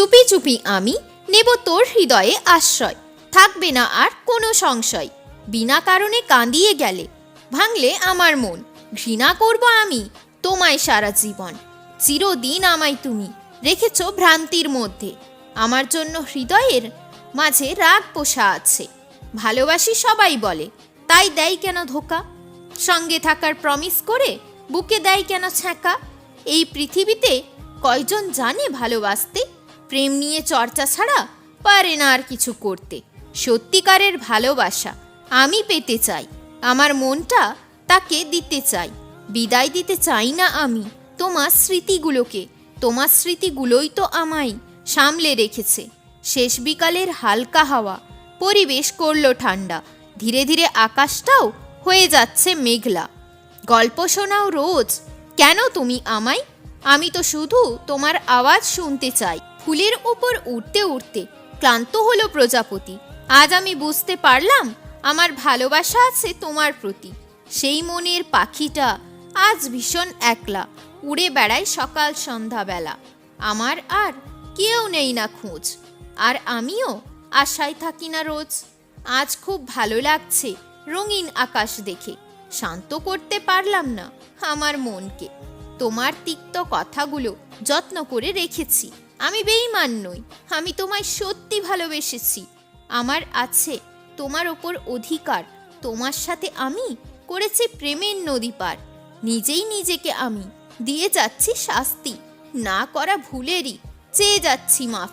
চুপি চুপি আমি নেব তোর হৃদয়ে আশ্রয়। থাকবে না আর কোনো সংশয়। বিনা কারণে কাঁদিয়ে গেলে, ভাঙলে আমার মন। ঘৃণা করব আমি তোমায় সারা জীবন। চিরদিন আমায় তুমি রেখেছ ভ্রান্তির মধ্যে। আমার জন্য হৃদয়ের মাঝে রাগ পোষা আছে। ভালোবাসি সবাই বলে, তাই দেয় কেন ধোকা? সঙ্গে থাকার প্রমিস করে বুকে দেয় কেন ছ্যাঁকা? এই পৃথিবীতে কয়জন জানে ভালোবাসতে? প্রেম নিয়ে চর্চা ছাড়া পারে না আর কিছু করতে। সত্যিকারের ভালোবাসা আমি পেতে চাই। আমার মনটা তাকে দিতে চাই। বিদায় দিতে চাই না আমি। তোমার স্মৃতিগুলোকে। তোমার স্মৃতিগুলোই তো আমায় সামলে রেখেছে। শেষ বিকালের হালকা হাওয়া, পরিবেশ করল ঠান্ডা। ধীরে ধীরে আকাশটাও হয়ে যাচ্ছে মেঘলা। গল্প শোনাও রোজ। কেন তুমি আমায়? আমি তো শুধু তোমার আওয়াজ শুনতে চাই। ফুলের উপর উঠতে উঠতে ক্লান্ত হলো প্রজাপতি। আজ আমি বুঝতে পারলাম আমার ভালোবাসা আছে তোমার প্রতি। সেই মনের পাখিটা আজ ভীষণ একলা, উড়ে বেড়ায় সকাল সন্ধ্যাবেলা। আমার আর কেউ নেই না খোঁজ, আর আমিও আশায় থাকি না রোজ। আজ খুব ভালো লাগছে রঙিন আকাশ দেখে, শান্ত করতে পারলাম না আমার মনকে। তোমার তিক্ত কথাগুলো যত্ন করে রেখেছি। আমি বেইমান নই, আমি তোমায় সত্যি ভালোবেসেছি। আমার আছে তোমার ওপর অধিকার, তোমার সাথে আমি করেছি প্রেমের নদী পার নিজেই নিজেকে আমি, দিয়ে যাচ্ছি শাস্তি, না করা ভুলেরই, চেয়ে যাচ্ছি মাফ।